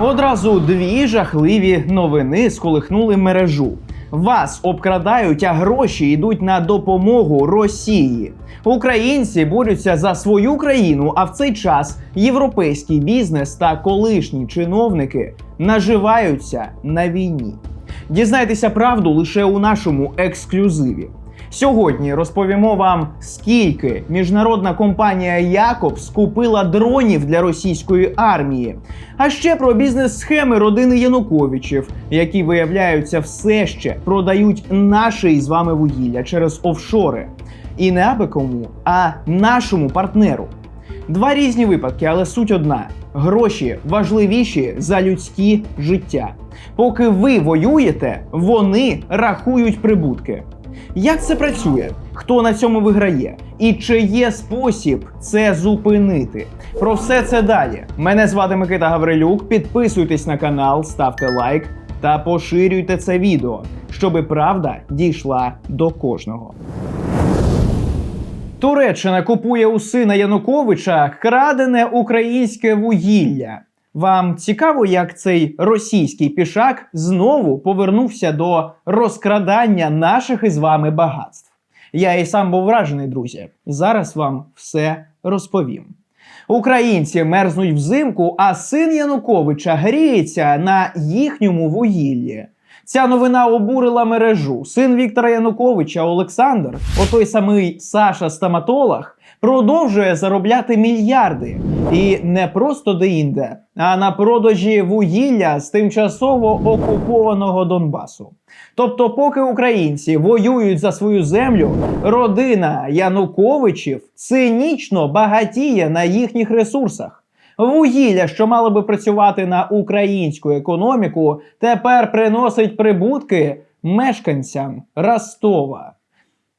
Одразу дві жахливі новини сколихнули мережу. Вас обкрадають, а гроші йдуть на допомогу Росії. Українці борються за свою країну, а в цей час європейський бізнес та колишні чиновники наживаються на війні. Дізнайтеся правду лише у нашому ексклюзиві. Сьогодні розповімо вам, скільки міжнародна компанія Якоб скупила дронів для російської армії, а ще про бізнес-схеми родини Януковичів, які виявляються все ще продають наше із вами вугілля через офшори. І не аби кому, а нашому партнеру. Два різні випадки, але суть одна: гроші важливіші за людські життя. Поки ви воюєте, вони рахують прибутки. Як це працює? Хто на цьому виграє? І чи є спосіб це зупинити? Про все це далі. Мене звати Микита Гаврилюк. Підписуйтесь на канал, ставте лайк та поширюйте це відео, щоби правда дійшла до кожного. Туреччина купує у сина Януковича крадене українське вугілля. Вам цікаво, як цей російський пішак знову повернувся до розкрадання наших із вами багатств? Я і сам був вражений, друзі. Зараз вам все розповім. Українці мерзнуть взимку, а син Януковича гріється на їхньому вугіллі. Ця новина обурила мережу. Син Віктора Януковича Олександр, отой самий Саша стоматолог, продовжує заробляти мільярди. І не просто деінде, а на продажі вугілля з тимчасово окупованого Донбасу. Тобто, поки українці воюють за свою землю, родина Януковичів цинічно багатіє на їхніх ресурсах. Вугілля, що мало би працювати на українську економіку, тепер приносить прибутки мешканцям Ростова.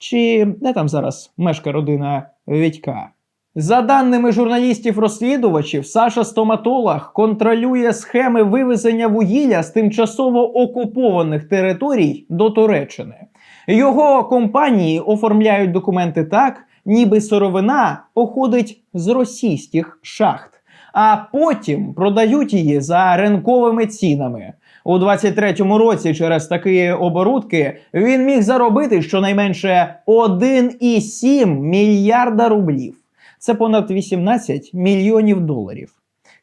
Чи де там зараз мешка родина Вітька? За даними журналістів-розслідувачів, Саша Стоматолог контролює схеми вивезення вугілля з тимчасово окупованих територій до Туреччини. Його компанії оформляють документи так, ніби сировина походить з російських шахт, а потім продають її за ринковими цінами. У 23-му році через такі оборудки він міг заробити щонайменше 1,7 мільярда рублів. Це понад 18 мільйонів доларів.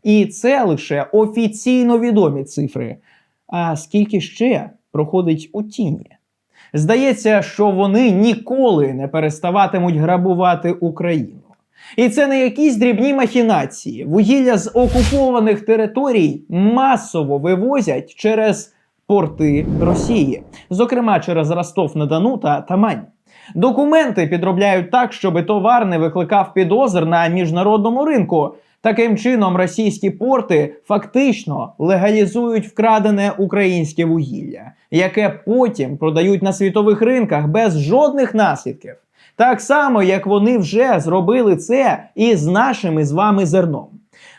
І це лише офіційно відомі цифри. А скільки ще проходить у тіні? Здається, що вони ніколи не переставатимуть грабувати Україну. І це не якісь дрібні махінації. Вугілля з окупованих територій масово вивозять через порти Росії, зокрема через Ростов-на-Дону та Тамань. Документи підробляють так, щоб товар не викликав підозр на міжнародному ринку. Таким чином, російські порти фактично легалізують вкрадене українське вугілля, яке потім продають на світових ринках без жодних наслідків. Так само, як вони вже зробили це і з нашим із вами зерном.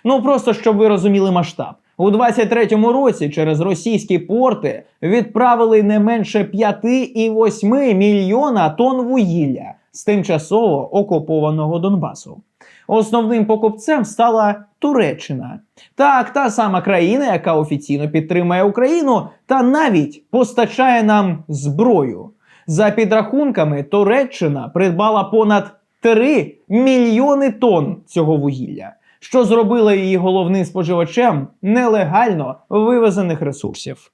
Ну просто щоб ви розуміли масштаб. У 23-му році через російські порти відправили не менше 5,8 мільйона тонн вугілля з тимчасово окупованого Донбасу. Основним покупцем стала Туреччина. Так, та сама країна, яка офіційно підтримує Україну та навіть постачає нам зброю. За підрахунками, Туреччина придбала понад 3 мільйони тонн цього вугілля, що зробило її головним споживачем нелегально вивезених ресурсів.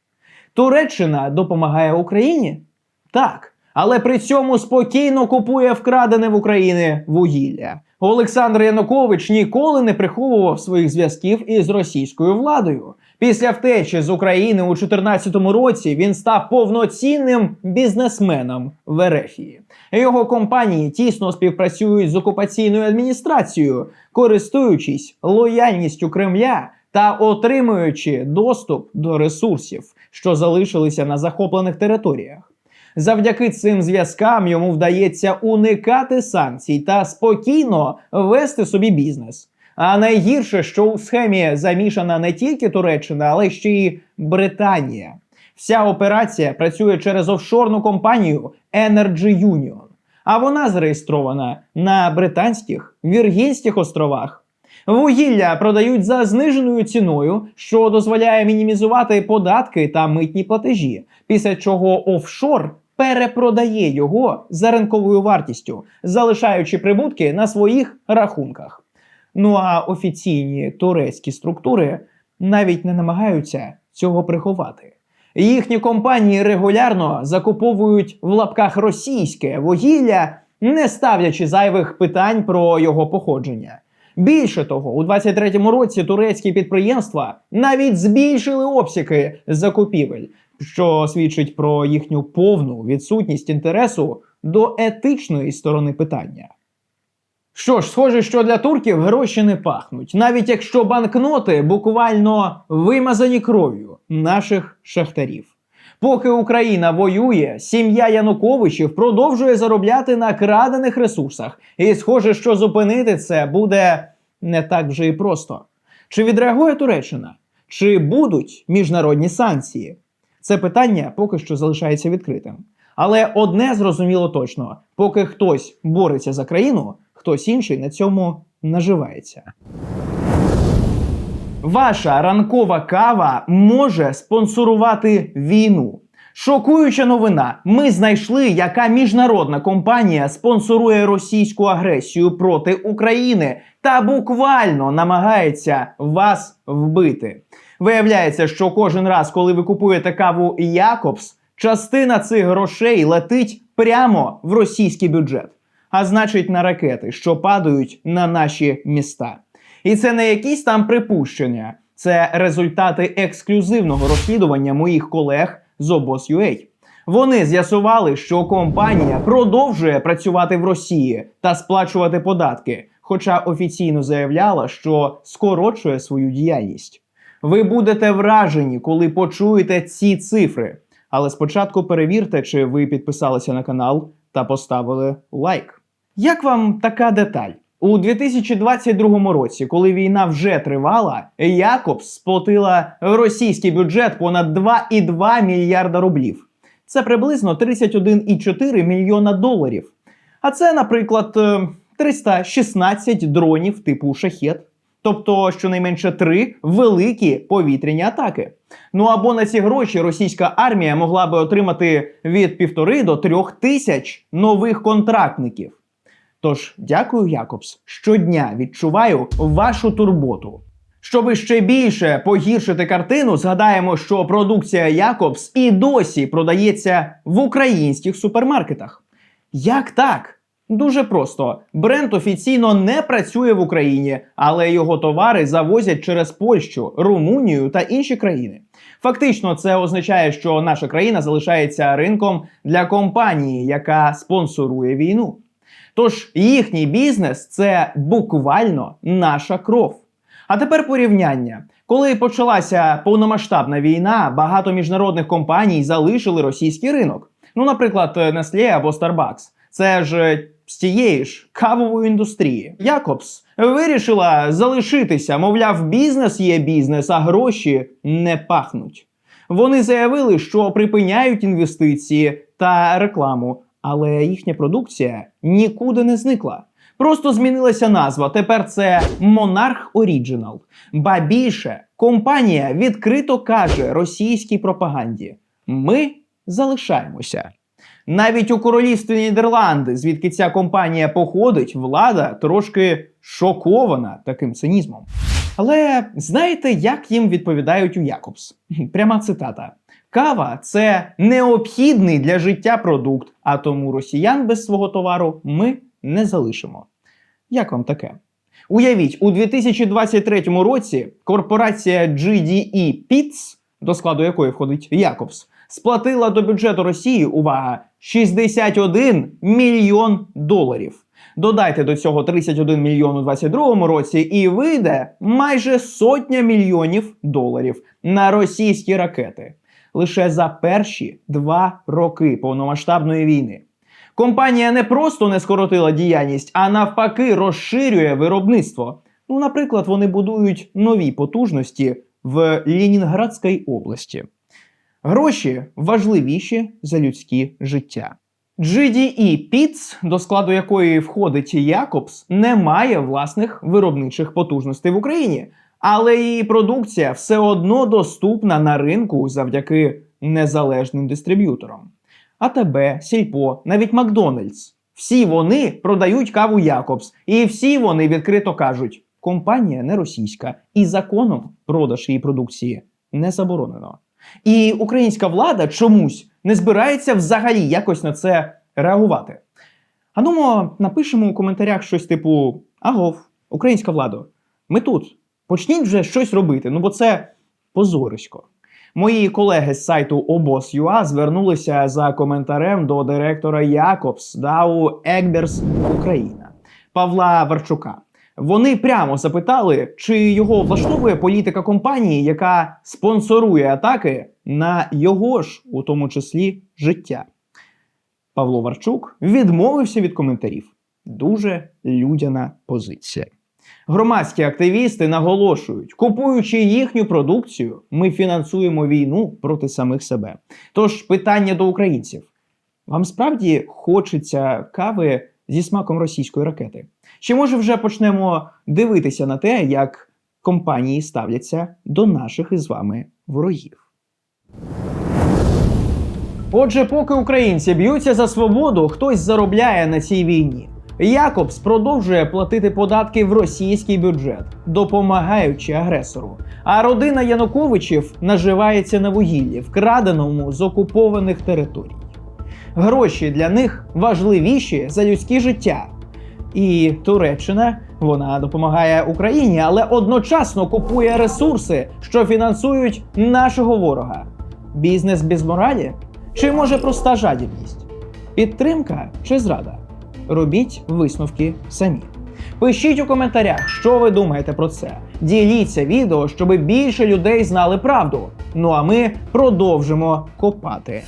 Туреччина допомагає Україні? Так. Але при цьому спокійно купує вкрадене в Україні вугілля. Олександр Янукович ніколи не приховував своїх зв'язків із російською владою. Після втечі з України у 2014 році він став повноцінним бізнесменом в Ерефії. Його компанії тісно співпрацюють з окупаційною адміністрацією, користуючись лояльністю Кремля та отримуючи доступ до ресурсів, що залишилися на захоплених територіях. Завдяки цим зв'язкам йому вдається уникати санкцій та спокійно вести собі бізнес. А найгірше, що у схемі замішана не тільки Туреччина, але ще й Британія. Вся операція працює через офшорну компанію Energy Union, а вона зареєстрована на британських Віргінських островах. Вугілля продають за зниженою ціною, що дозволяє мінімізувати податки та митні платежі, після чого офшор перепродає його за ринковою вартістю, залишаючи прибутки на своїх рахунках. Ну а офіційні турецькі структури навіть не намагаються цього приховати. Їхні компанії регулярно закуповують в лапках російське вугілля, не ставлячи зайвих питань про його походження. Більше того, у 23-му році турецькі підприємства навіть збільшили обсяги закупівель, що свідчить про їхню повну відсутність інтересу до етичної сторони питання. Що ж, схоже, що для турків гроші не пахнуть, навіть якщо банкноти буквально вимазані кров'ю наших шахтарів. Поки Україна воює, сім'я Януковичів продовжує заробляти на крадених ресурсах, і схоже, що зупинити це буде не так вже і просто. Чи відреагує Туреччина? Чи будуть міжнародні санкції? Це питання поки що залишається відкритим. Але одне зрозуміло точно: поки хтось бореться за країну, хтось інший на цьому наживається. Ваша ранкова кава може спонсорувати війну. Шокуюча новина. Ми знайшли, яка міжнародна компанія спонсорує російську агресію проти України та буквально намагається вас вбити. Виявляється, що кожен раз, коли ви купуєте каву Якобс, частина цих грошей летить прямо в російський бюджет, а значить на ракети, що падають на наші міста. І це не якісь там припущення, це результати ексклюзивного розслідування моїх колег з обоз.ua. Вони з'ясували, що компанія продовжує працювати в Росії та сплачувати податки, хоча офіційно заявляла, що скорочує свою діяльність. Ви будете вражені, коли почуєте ці цифри. Але спочатку перевірте, чи ви підписалися на канал та поставили лайк. Як вам така деталь? У 2022 році, коли війна вже тривала, Якобс сплатила російський бюджет понад 2,2 мільярда рублів. Це приблизно 31,4 мільйона доларів. А це, наприклад, е, 316 дронів типу шахет. Тобто щонайменше три великі повітряні атаки. Ну або на ці гроші російська армія могла би отримати від півтори до трьох тисяч нових контрактників. Тож дякую, Якобс. Щодня відчуваю вашу турботу. Щоби ще більше погіршити картину, згадаємо, що продукція Якобс і досі продається в українських супермаркетах. Як так? Дуже просто. Бренд офіційно не працює в Україні, але його товари завозять через Польщу, Румунію та інші країни. Фактично, це означає, що наша країна залишається ринком для компанії, яка спонсорує війну. Тож їхній бізнес це буквально наша кров. А тепер порівняння. Коли почалася повномасштабна війна, багато міжнародних компаній залишили російський ринок. Ну, наприклад, Nestlé або Starbucks. Це ж з тієї ж кавової індустрії. Якобс вирішила залишитися, мовляв, бізнес є бізнес, а гроші не пахнуть. Вони заявили, що припиняють інвестиції та рекламу, але їхня продукція нікуди не зникла. Просто змінилася назва. Тепер це Monarch Original. Ба більше компанія відкрито каже російській пропаганді: ми залишаємося. Навіть у королівстві Нідерланди, звідки ця компанія походить, влада трошки шокована таким цинізмом. Але знаєте, як їм відповідають у Якобс? Пряма цитата: Кава це необхідний для життя продукт, а тому росіян без свого товару ми не залишимо. Як вам таке? Уявіть, у 2023 році корпорація GDE Pits, до складу якої входить Якобс, сплатила до бюджету Росії увага 61 мільйон доларів. Додайте до цього 31 мільйон у 2022 році, і вийде майже сотня мільйонів доларів на російські ракети лише за перші два роки повномасштабної війни. Компанія не просто не скоротила діяльність, а навпаки, розширює виробництво. Ну, наприклад, вони будують нові потужності в Ленінградській області. Гроші важливіші за людські життя. GDE Pits, до складу якої входить Якобс, не має власних виробничих потужностей в Україні, але її продукція все одно доступна на ринку завдяки незалежним дистриб'юторам. АТБ, Сільпо, навіть Макдональдс. Всі вони продають каву Якобс, і всі вони відкрито кажуть: компанія не російська, і законом продаж її продукції не заборонено. І українська влада чомусь не збирається взагалі якось на це реагувати. А ну, напишемо у коментарях щось типу: Агов, українська влада, ми тут. Почніть вже щось робити, ну бо це позорисько. Мої колеги з сайту обос.ua звернулися за коментарем до директора Якобс Дау Егберс Україна Павла Варчука. Вони прямо запитали, чи його влаштовує політика компанії, яка спонсорує атаки на його ж, у тому числі, життя. Павло Варчук відмовився від коментарів. Дуже людяна позиція. Громадські активісти наголошують, купуючи їхню продукцію, ми фінансуємо війну проти самих себе. Тож питання до українців: вам справді хочеться кави зі смаком російської ракети? Чи може вже почнемо дивитися на те, як компанії ставляться до наших із вами ворогів? Отже, поки українці б'ються за свободу, хтось заробляє на цій війні. Якобс продовжує платити податки в російський бюджет, допомагаючи агресору. А родина Януковичів наживається на вугіллі, вкраденому з окупованих територій. Гроші для них важливіші за людське життя. І Туреччина вона допомагає Україні, але одночасно купує ресурси, що фінансують нашого ворога. Бізнес без моралі? Чи може проста жадібність? Підтримка чи зрада? Робіть висновки самі. Пишіть у коментарях, що ви думаєте про це. Діліться відео, щоб більше людей знали правду. Ну а ми продовжимо копати.